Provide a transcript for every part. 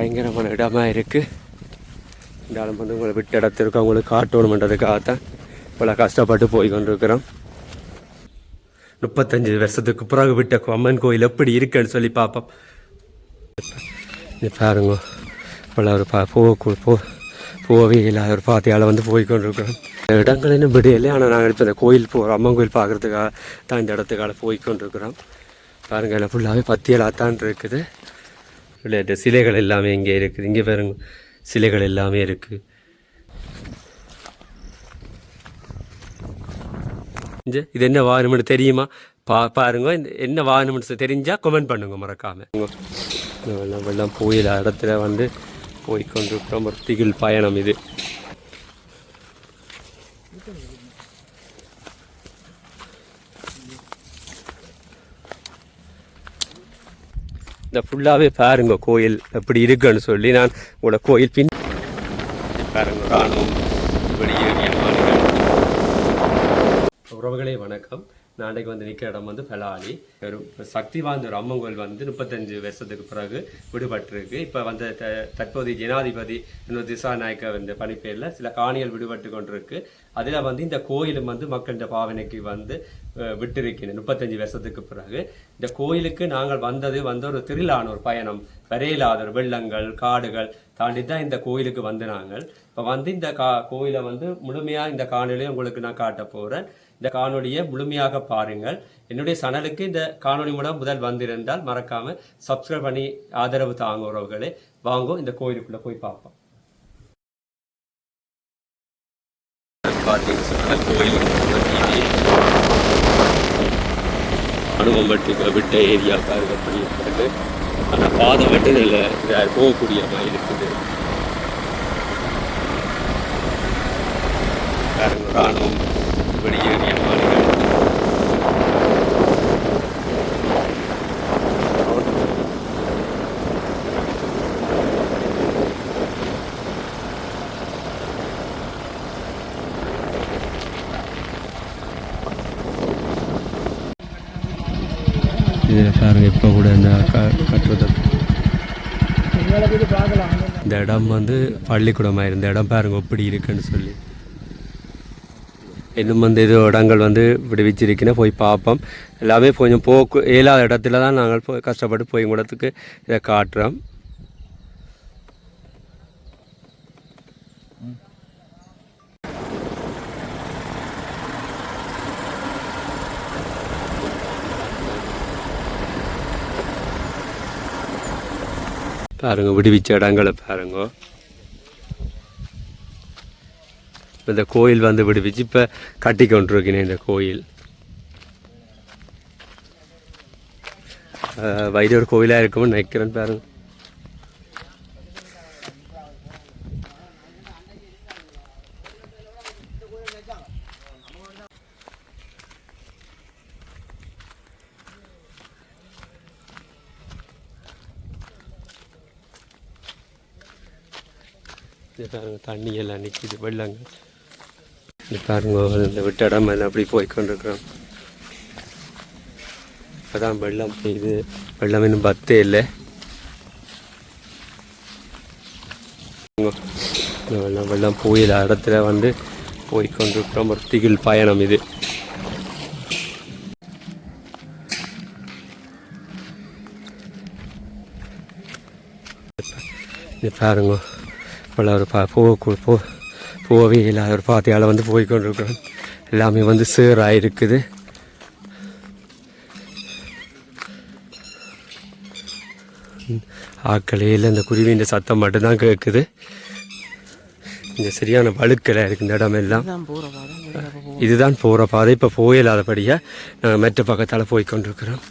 பயங்கரமான இடமாக இருக்குது இருந்தாலும் வந்து உங்களை விட்டு இடத்திற்கு அவங்களுக்கு காட்டணுன்றதுக்காகத்தான் இவ்வளோ கஷ்டப்பட்டு போய் கொண்டிருக்கிறோம். முப்பத்தஞ்சு வருஷத்துக்கு பிறகு விட்ட அம்மன் கோயில் எப்படி இருக்குன்னு சொல்லி பார்ப்போம். இது பாருங்க. இவ்வளோ ஒரு பா பூ பூ போவே இல்லாத ஒரு பாத்தியால் வந்து போய் கொண்டிருக்கிறோம். இந்த இடங்கள் இன்னும் விடையில்லை ஆனால் நாங்கள் இப்போ இந்த கோயில் போகிறோம் அம்மன் கோயில் பார்க்குறதுக்காக தான் இந்த இடத்துக்காக போய் கொண்டிருக்கிறோம். பாருங்கள் ஃபுல்லாகவே பத்தியலாக தான் இருக்குது. விளையாட்டு சிலைகள் எல்லாமே இங்கே இருக்குது. இங்கே பாருங்க சிலைகள் எல்லாமே இருக்குது இது என்ன வாகனம்னு தெரியுமா? பா பாருங்க இந்த என்ன வாகனம்னு தெரிஞ்சால் கமெண்ட் பண்ணுங்க மறக்காம. வெள்ளம் வெள்ளம் போயில இடத்துல வந்து போய் கொண்டிருக்கிறோம் ஒரு திகில் பயணம் இது. இந்த ஃபுல்லாகவே பாருங்க கோயில் எப்படி இருக்குன்னு சொல்லி நான் உங்களோட கோயில் பின் பாருங்க மாநிலம் உறவுகளே வணக்கம். நாளைக்கு வந்து நிற்கிற இடம் வந்து பெலாலி ஒரு சக்தி வாய்ந்த ஒரு அம்மன் கோயில் வந்து முப்பத்தஞ்சு வருஷத்துக்கு பிறகு விடுபட்டிருக்கு. இப்போ வந்து த- தற்போதைய ஜனாதிபதி இன்னொரு திசா நாயக்க இந்த பணிப்பேரில் சில காணிகள் விடுபட்டு கொண்டிருக்கு. அதில் வந்து இந்த கோயிலும் வந்து மக்களின் பாவனைக்கு வந்து விட்டிருக்கிறேன் முப்பத்தஞ்சு வருஷத்துக்கு பிறகு. இந்த கோயிலுக்கு நாங்கள் வந்தது வந்து ஒரு திருவிழான ஒரு பயணம். வரையிலாத ஒரு வெள்ளங்கள் காடுகள் தாண்டி தான் இந்த கோயிலுக்கு வந்து நாங்கள். இப்போ வந்து இந்த கா கோயிலை வந்து முழுமையாக இந்த காணொலியை உங்களுக்கு நான் காட்ட போகிறேன் இந்த காணொலியை முழுமையாக பாருங்கள். என்னுடைய சேனலுக்கு இந்த காணொலி மூலம் முதல் வந்திருந்தால் மறக்காம சப்ஸ்கிரைப் பண்ணி ஆதரவு தாங்க உறவுகளே வாங்கும் இந்த கோயிலுக்குள்ள போய் பார்ப்போம். பார்த்தீங்கன்னா கோயில் அனுபவம் விட்ட ஏரியா பாருங்க ஆனால் பாதை மட்டும் இதில் போகக்கூடிய மாதிரி இருக்குது. ராணுவம் வெளியேறிய இதில் பாருங்க இப்போ கூட இந்த கட்டுறது. இந்த இடம் வந்து பள்ளிக்கூடமாக இருந்த இடம் பாருங்க எப்படி இருக்குன்னு சொல்லி. இன்னும் வந்து இது இடங்கள் வந்து விடுவிச்சிருக்குன்னா போய் பார்ப்போம். எல்லாமே கொஞ்சம் போக்கு இயலாத இடத்துல தான் நாங்கள் போய் கஷ்டப்பட்டு போய் கூடத்துக்கு இதை காட்டுறோம். பாருங்க விடுவிச்ச இடங்களை பாருங்க. இப்போ இந்த கோயில் வந்து விடுவிச்சு இப்போ கட்டி கொண்டிருக்கிறேன் இந்த கோயில். அஹ் வைரவர் கோயிலாக இருக்கும்னு நினைக்கிறேன் பாருங்க. பாருங்க தண்ணி எல்லாம் நிற்கிது வெள்ளங்கள் இது பாருங்க இந்த விட்ட இடம் எல்லாம் அப்படி போய் கொண்டிருக்கிறோம் இப்போதான் வெள்ளம் பெய்யுது. வெள்ளம் இன்னும் பத்தே இல்லை. இந்த வெள்ளம் வெள்ளம் போயில இடத்துல வந்து போய்கொண்டிருக்கிறோம் ஒரு திகில் பயணம் இது. இது பாருங்க இவ்வளோ ஒரு பா பூ. பூ போவே இல்லாத ஒரு பாத்தியால் வந்து போய் கொண்டிருக்கிறோம் எல்லாமே வந்து சேராக இருக்குது ஆக்களே இல்லை இந்த குருவியின் சத்தம் மட்டும்தான் கேட்குது. இங்கே சரியான வழுக்கலை இருக்கு இந்த இடமெல்லாம் இதுதான் போகிற பாதை இப்போ போயில்லாதபடியாக நாங்கள் மெட்ட பக்கத்தால் போய் கொண்டிருக்கிறோம்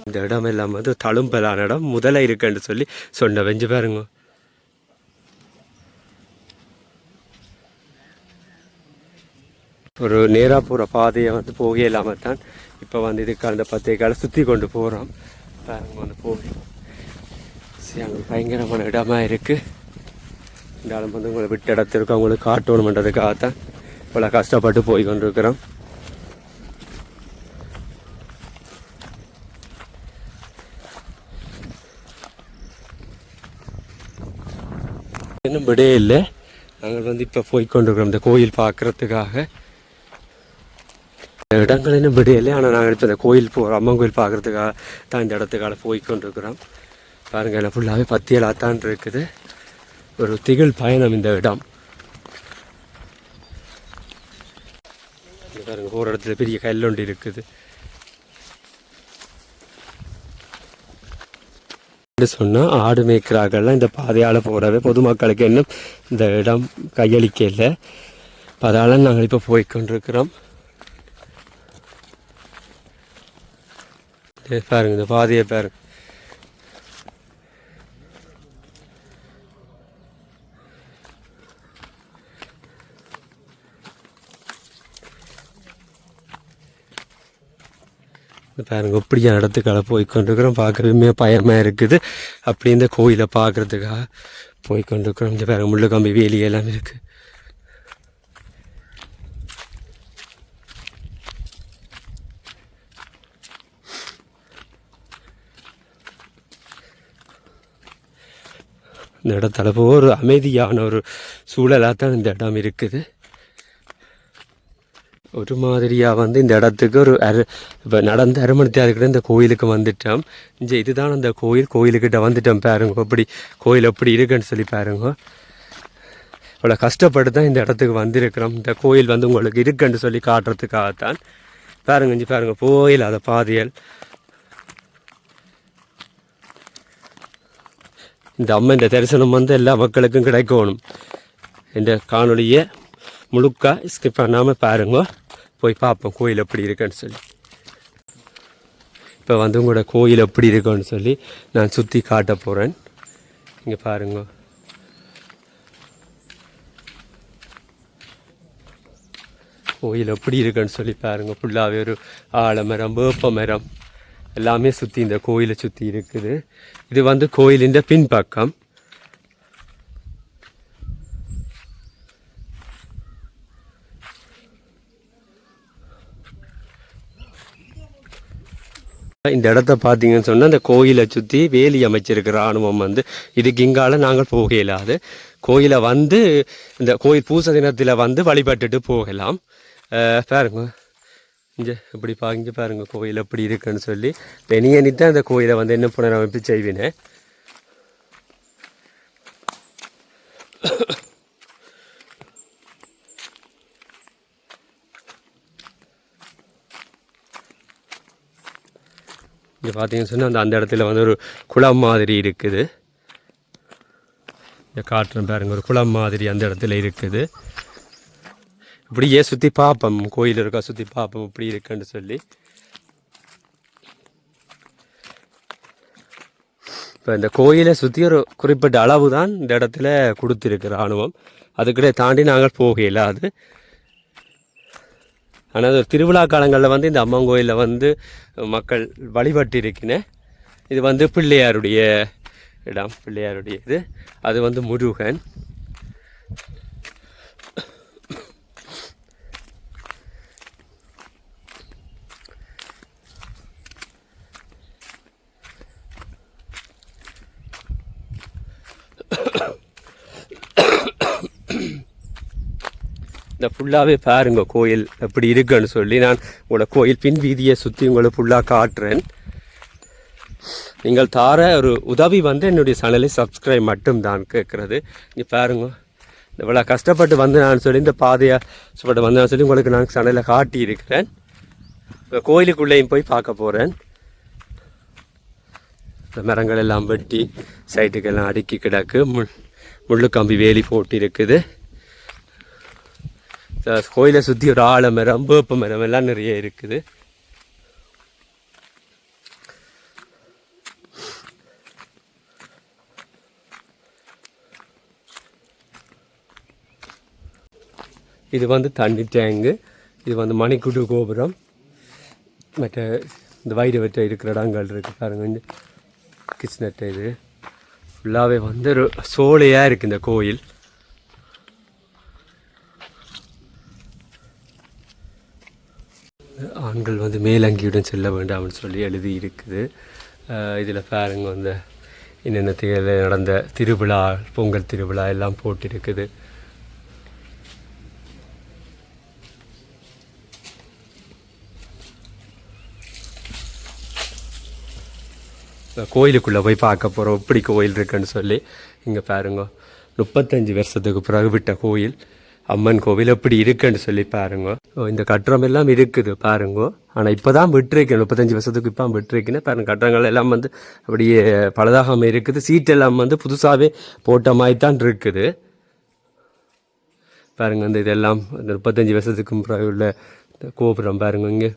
இந்த இடம் எல்லாம் வந்து தழும்பலான இடம். முதலை இருக்குன்னு சொல்லி சொன்ன வெஞ்சு பாருங்க. ஒரு நேராக போகிற பாதையை வந்து போக இல்லாமல் தான் இப்போ வந்து இதுக்கு அந்த பத்திரிக்கையால் சுற்றி கொண்டு போகிறோம் பாருங்க வந்து போகிறோம் சரி பயங்கரமான இடமா இருக்குது இருந்தாலும் வந்து உங்களை விட்டு இடத்திற்கு அவங்களுக்கு காட்டணுன்றதுக்காகத்தான் இவ்வளோ கஷ்டப்பட்டு போய் கொண்டிருக்கிறோம். இன்னும் விடையே இல்லை. நாங்கள் வந்து இப்போ போய் கொண்டிருக்கிறோம் இந்த கோயில் பார்க்கறதுக்காக. இந்த இடங்கள் இன்னும் விடையில்லை ஆனால் நாங்கள் இப்போ இந்த கோயில் போகிறோம் அம்மன் கோயில் பார்க்கறதுக்காக தான் இந்த இடத்துக்காக போய் கொண்டிருக்கிறோம். பாருங்கள் எல்லாம் ஃபுல்லாகவே பத்தியலாக தான் இருக்குது. ஒரு திகில் பயணம் இந்த இடம். பாருங்க ஒரு இடத்துல பெரிய கல்லொண்டி இருக்குது. சொன்னால் ஆடு மேய்க்கிறார்கள்லாம் இந்த பாதையால் போகிறவே பொதுமக்களுக்கு இன்னும் இந்த இடம் கையளிக்க இல்லை அதால் நாங்கள் இப்போ போய்க்கொண்டிருக்கிறோம் பாருங்க இந்த பாதையை பாருங்க. இது பாருங்க இப்படியா இடத்துக்கால போய் கொண்டிருக்கிறோம் பார்க்கவே பயமாக இருக்குது. அப்படி இந்த கோயிலை பார்க்கறதுக்காக போய் கொண்டிருக்கிறோம் இந்த பாருங்க முள்ளு கம்பி வேலி எல்லாம் இருக்குது இந்த இடத்துல போக ஒரு அமைதியான ஒரு சூழலாக தான் இந்த இடம் இருக்குது. ஒரு மாதிரியாக வந்து இந்த இடத்துக்கு ஒரு அரு இப்போ நடந்து அரை மணி இந்த கோயிலுக்கு வந்துட்டோம் இங்கே இதுதான் அந்த கோயில் கோயிலுக்கிட்ட வந்துட்டோம் பாருங்க அப்படி கோயில் எப்படி இருக்குன்னு சொல்லி பாருங்க இவ்வளோ கஷ்டப்பட்டு தான் இந்த இடத்துக்கு வந்திருக்கிறோம் இந்த கோயில் வந்து உங்களுக்கு இருக்குன்னு சொல்லி காட்டுறதுக்காகத்தான் பாருங்க இஞ்சி பாருங்க கோயில் அதை பாதையல் இந்த அம்மா இந்த தரிசனம் வந்து எல்லா மக்களுக்கும் கிடைக்கணும் இந்த காணொலியை முழுக்க ஸ்கிப் பண்ணாமல் பாருங்க போய் பார்ப்போம் கோயில் எப்படி இருக்குன்னு சொல்லி. இப்போ வந்து உங்களோட கோயில் எப்படி இருக்குன்னு சொல்லி நான் சுற்றி காட்ட போகிறேன் இங்கே பாருங்க. கோயில் எப்படி இருக்குன்னு சொல்லி பாருங்கள் ஃபுல்லாகவே ஒரு ஆலமரம் வேப்ப மரம். எல்லாமே சுற்றி இந்த கோயிலை சுற்றி இருக்குது. இது வந்து கோயிலின் பின்பக்கம். இந்த இடத்த பார்த்தீங்கன்னு சொன்னால் இந்த கோயிலை சுற்றி வேலி அமைச்சிருக்கிற ராணுவம் வந்து இதுக்கு கிங்கால நாங்கள் போக இயலாது கோயிலை வந்து இந்த கோயில் பூச தினத்தில் வந்து வழிபட்டுட்டு போகலாம். பாருங்க. இங்கே இப்படி பா இங்கே பாருங்க கோயில் எப்படி இருக்குன்னு சொல்லி. பெனியனி தான் இந்த கோயிலை வந்து என்ன புனரமைப்பு செய்வினேன். இங்கே பார்த்தீங்கன்னு சொன்னால் அந்த அந்த இடத்துல வந்து ஒரு குளம் மாதிரி இருக்குது. இந்த காட்டுறேன் பாருங்க ஒரு குளம் மாதிரி அந்த இடத்துல இருக்குது. இப்படியே சுற்றி பார்ப்போம் கோயில் இருக்கா சுற்றி பார்ப்போம் இப்படி இருக்குன்னு சொல்லி. இப்போ இந்த கோயிலை சுற்றி ஒரு குறிப்பிட்ட அளவு தான் இந்த இடத்துல கொடுத்துருக்கு ராணுவம் அதுக்கிட்டே தாண்டி நாங்கள் போக அது ஆனால் அது திருவிழா காலங்களில் வந்து இந்த அம்மன் கோயிலில் வந்து மக்கள் வழிபட்டு இருக்கினேன் இது வந்து பிள்ளையாருடைய இடம் பிள்ளையாருடைய இது அது வந்து முருகன். இந்த ஃபுல்லாகவே பாருங்க கோயில் எப்படி இருக்குன்னு சொல்லி நான் உங்களை கோயில் பின் வீதியை சுற்றி உங்களை ஃபுல்லாக காட்டுறேன். நீங்கள் தார ஒரு உதவி வந்து என்னுடைய சேனலை சப்ஸ்கிரைப் மட்டும்தான் கேட்குறது. இங்கே பாருங்க. இவ்வளோ கஷ்டப்பட்டு வந்து நான் சொல்லி இந்த பாதையை கஷ்டப்பட்டு வந்து சொல்லி உங்களுக்கு நான் சேனலில் காட்டியிருக்கிறேன். கோயிலுக்குள்ளேயும் போய் பார்க்க போகிறேன் இந்த மரங்கள் எல்லாம் வெட்டி சைட்டுக்கெல்லாம் அடுக்கி கிடக்கு. முள் முள்ளு கம்பி வேலி போட்டு இருக்குது கோயிலை சுற்றி ஒரு ஆலமரம் வேப்ப மரம் எல்லாம் நிறைய இருக்குது. இது வந்து தண்ணி டேங்கு இது வந்து மணிக்குடு கோபுரம். மற்ற இந்த வைரவற்ற இருக்கிற இடங்கள் இருக்குது பாருங்க. இந்த கிருஷ்ணட்ட இது. ஃபுல்லாகவே வந்து ஒரு சோலையாக இருக்குது இந்த கோயில். ஆண்கள் வந்து மேலங்கியுடன் செல்ல வேண்டாம்னு சொல்லி எழுதி இருக்குது இதில் பாருங்க வந்து என்னென்ன தேர்தல் நடந்த திருவிழா பொங்கல் திருவிழா எல்லாம் போட்டிருக்குது. கோயிலுக்குள்ளே போய் பார்க்க போகிறோம் இப்படி கோயில் இருக்குன்னு சொல்லி இங்கே பாருங்க முப்பத்தஞ்சு வருஷத்துக்கு பிறகு விட்ட கோயில். அம்மன் கோவில் எப்படி இருக்குன்னு சொல்லி பாருங்க. இந்த கட்டுறம் எல்லாம் இருக்குது பாருங்க. ஆனால் இப்போ தான் விட்டுருக்கேன். முப்பத்தஞ்சு வருஷத்துக்கு இப்போ விட்டுருக்குன்னு பாருங்க கட்டடங்கள் எல்லாம் வந்து அப்படியே பழுதாகாமல் இருக்குது. சீட் எல்லாம் வந்து புதுசாகவே போட்ட மாதிரி தான் இருக்குது. பாருங்க இந்த இதெல்லாம் இந்த முப்பத்தஞ்சு வருஷத்துக்கு உள்ள இந்த கோபுரம் பாருங்க இங்கே.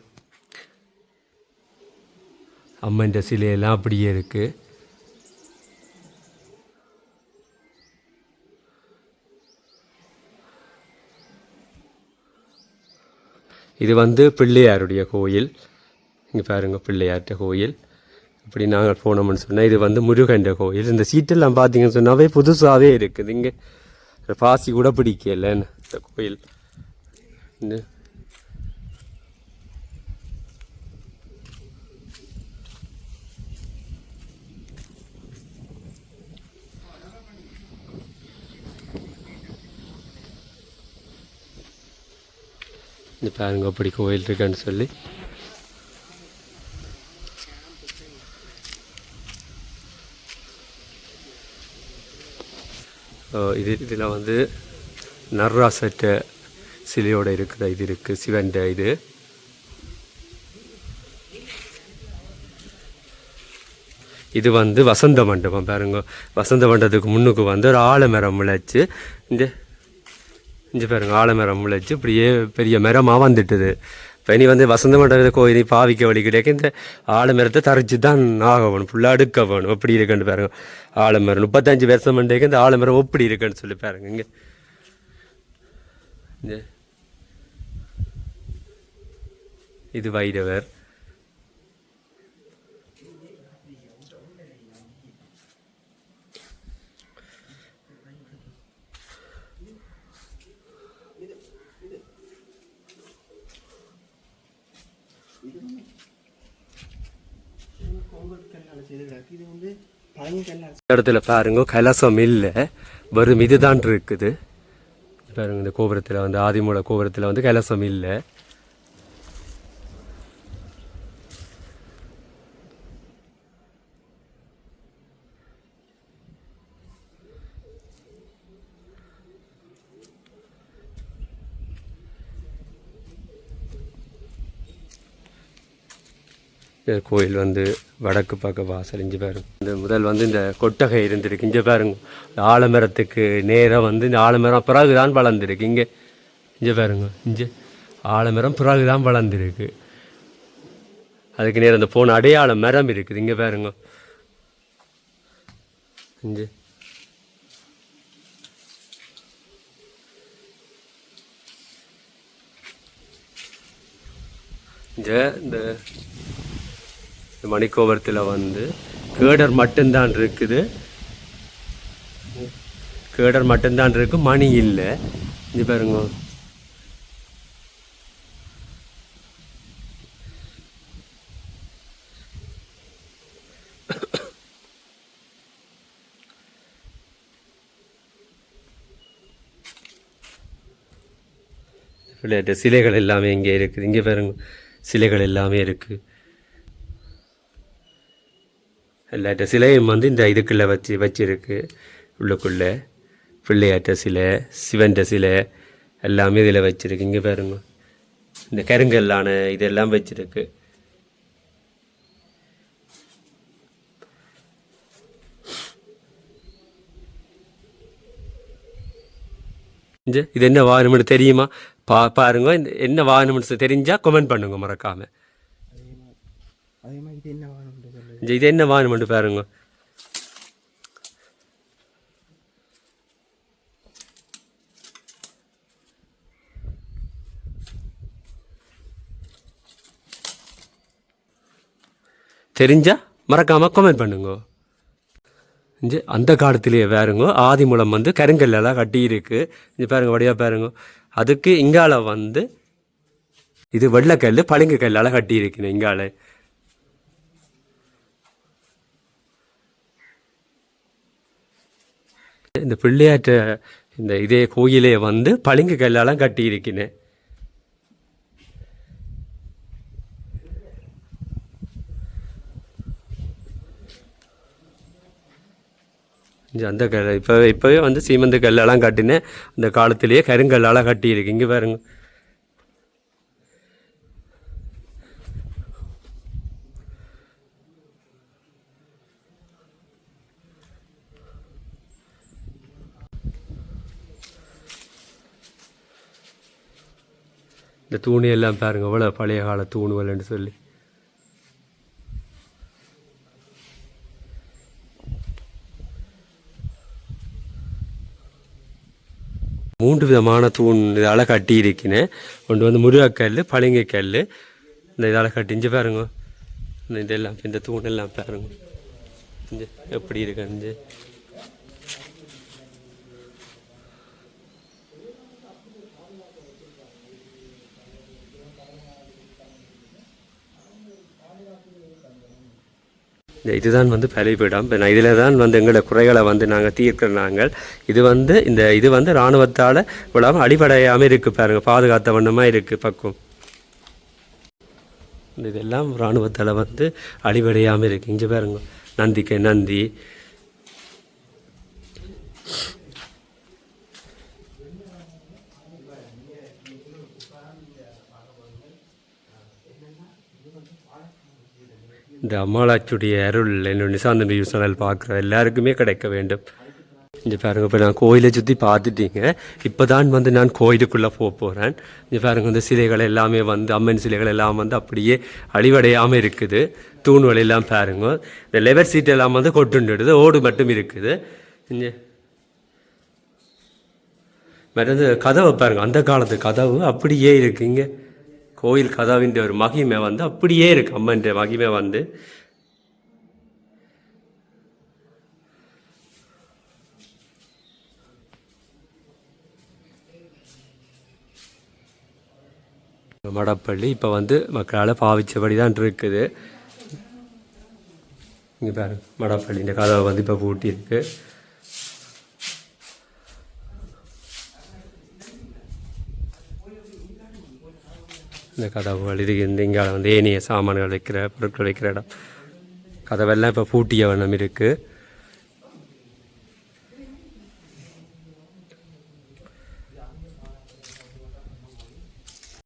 அம்மன் சிலையெல்லாம் அப்படியே இருக்குது இது வந்து பிள்ளையாருடைய கோயில். இங்கே பாருங்கள் பிள்ளையார்கிட்ட கோயில். இப்படி நாங்கள் போனோம்னு சொன்னால் இது வந்து முருகன்ற கோயில். இந்த சீட்டெல்லாம் பார்த்தீங்கன்னு சொன்னாவே புதுசாகவே இருக்குது. இங்கே பாசி கூட பிடிக்கலன்னு இந்த கோயில். இந்த பாருங்க அப்படி கோயில் இருக்குன்னு சொல்லி இது இதில் வந்து நர்ராசட்ட சிலையோட இருக்கிற இது இருக்குது சிவன்ட இது. இது வந்து வசந்த மண்டபம் பாருங்க. வசந்த மண்டபத்துக்கு முன்னுக்கு வந்து ஒரு ஆலமரம் முளைச்சு இந்த இஞ்சி பாருங்க ஆலமரம் முளைச்சு இப்படியே பெரிய மரமாக வந்துட்டுது. இப்போ இனி வந்து வசந்த மண்டபத்தை கோயில் பாவிக்க வழி கிடையாது இந்த ஆலமரத்தை தரைச்சி தான் ஆகணும் ஃபுல்லாக அடுக்க வேணும். எப்படி இருக்குன்னு பாருங்க. ஆலமரம் முப்பத்தஞ்சு வருஷம் மண்டேக்கு இந்த ஆலமரம் எப்படி இருக்குன்னு சொல்லி பாருங்க இங்கே. இது வைரவர். இடத்துல பாருங்க கைலாசம் இல்லை. வெறும் இதுதான் இருக்குது. பாருங்க இந்த கோபுரத்தில் வந்து ஆதிமூல கோபுரத்தில் வந்து கைலாசம் இல்லை. கோயில் வந்து வடக்கு பக்க வாசல் இஞ்சி பாருங்க. இந்த முதல் வந்து இந்த கொட்டகை இருந்திருக்கு. இங்கே பாருங்க. ஆலமரத்துக்கு நேராக வந்து இந்த ஆலமரம் பிறகு தான் வளர்ந்துருக்கு. இங்கே இங்கே பாருங்க. இங்கே ஆலமரம் பிறகு தான் வளர்ந்துருக்கு. அதுக்கு நேரம் இந்த போன அடையாள மரம் இருக்குது. இங்கே பாருங்க. இங்கே. இங்கே இந்த இந்த மணிக்கோபுரத்தில் வந்து கேடர் மட்டும்தான் இருக்குது. கேடர் மட்டும்தான் இருக்கு மணி இல்லை. இது பாருங்க. விளையாட்டு சிலைகள் எல்லாமே இங்கே இருக்குது. இங்கே பாருங்க. சிலைகள் எல்லாமே இருக்குது எல்லாட்ட சிலையும் வந்து இந்த இதுக்குள்ளே வச்சு வச்சிருக்கு. உள்ளுக்குள்ளே பிள்ளையாட்ட சிலை சிவன்ட சிலை எல்லாமே இதில் வச்சுருக்கு. இங்கே பாருங்க. இந்த கருங்கல்லான இதெல்லாம் வச்சுருக்கு. இது என்ன வாகனம்னு தெரியுமா? பா பாருங்க. இந்த என்ன வாகனம்னு தெரிஞ்சால் கமெண்ட் பண்ணுங்க மறக்காமல் அதே மாதிரி இது என்ன இது என்ன வாகனம் மட்டும் பாருங்க. தெரிஞ்சா மறக்காமல் கமெண்ட் பண்ணுங்க. இஞ்சி அந்த காலத்திலேயே பாருங்க ஆதிமூலம் வந்து கருங்கல்லாம் கட்டி இருக்குது இங்கே பாருங்க வடியாக பாருங்க. அதுக்கு இங்கால வந்து இது வெள்ளக்கல் பளிங்கு கல்லால் கட்டி இருக்குன்னு இங்கால. இந்த பிள்ளையாற்ற இந்த இதே கோயிலே வந்து பளிங்கு கல்லாலாம் கட்டி இருக்கினேன் அந்த கல் இப்போ இப்போவே வந்து சீமந்த கல்லெல்லாம் கட்டினேன் அந்த காலத்திலேயே கருங்கல்லால் கட்டி இருக்கு இங்கே பாருங்க. இந்த தூணி எல்லாம் பாருங்க எவ்வளோ பழைய கால தூணுகள்னு சொல்லி. மூன்று விதமான தூண் இதால் கட்டி இருக்கினேன் ஒன்று வந்து முருகக்கல் பளிங்கைக்கல் இந்த இதால் கட்டி பாருங்க. இந்த இதெல்லாம் இந்த தூணெல்லாம் பாருங்க. எப்படி இருக்கு இதுதான் வந்து பலிபீடம் இப்போ நான் இதில் தான் வந்து எங்களோட குறைகளை வந்து நாங்கள் தீர்க்கிற நாங்கள். இது வந்து இந்த இது வந்து இராணுவத்தால் விடாமல் அடிப்படையாமல் இருக்குது பாருங்கள் பாதுகாத்த வண்ணமாக இருக்குது பக்குவம். இந்த இதெல்லாம் இராணுவத்தால் வந்து அடிபடையாமல் இருக்குது இங்கே பாருங்க. நந்திக்கு நந்தி. இந்த அம்மாளாச்சுடைய அருள் என்னோட நிசாந்தன் நியூஸ் சேனல் பார்க்குற எல்லாருக்குமே கிடைக்க வேண்டும். இங்கே பாருங்க இப்போ நான் கோயிலை சுற்றி பார்த்துட்டீங்க. இப்போ தான் வந்து நான் கோயிலுக்குள்ளே போக போகிறேன் இங்கே பாருங்க இந்த சிலைகள் எல்லாமே வந்து அம்மன் சிலைகள் எல்லாம் வந்து அப்படியே அழிவடையாமல் இருக்குது. தூண்கள் எல்லாம் பாருங்க. இந்த லெவர் சீட் எல்லாம் வந்து கொட்டுண்டுடுது ஓடு மட்டும் இருக்குது. இங்கே. மற்றது கதவை பாருங்க அந்த காலத்து கதவு அப்படியே இருக்குங்க கோயில் கதாவின்ற ஒரு மகிமை வந்து அப்படியே இருக்கு. அம்மன்ற மகிமை வந்து. மடப்பள்ளி இப்போ வந்து மக்களால் பாவிச்சபடி தான் இருக்குது. இங்கே பாருங்க மடப்பள்ளி இந்த கதவை வந்து இப்போ பூட்டி இந்த கதவுகள் இது இந்த இங்கே வந்து ஏனைய சாமான்கள் வைக்கிற பொருட்கள் வைக்கிற இடம். கதவெல்லாம் இப்போ பூட்டிய வண்ணம் இருக்குது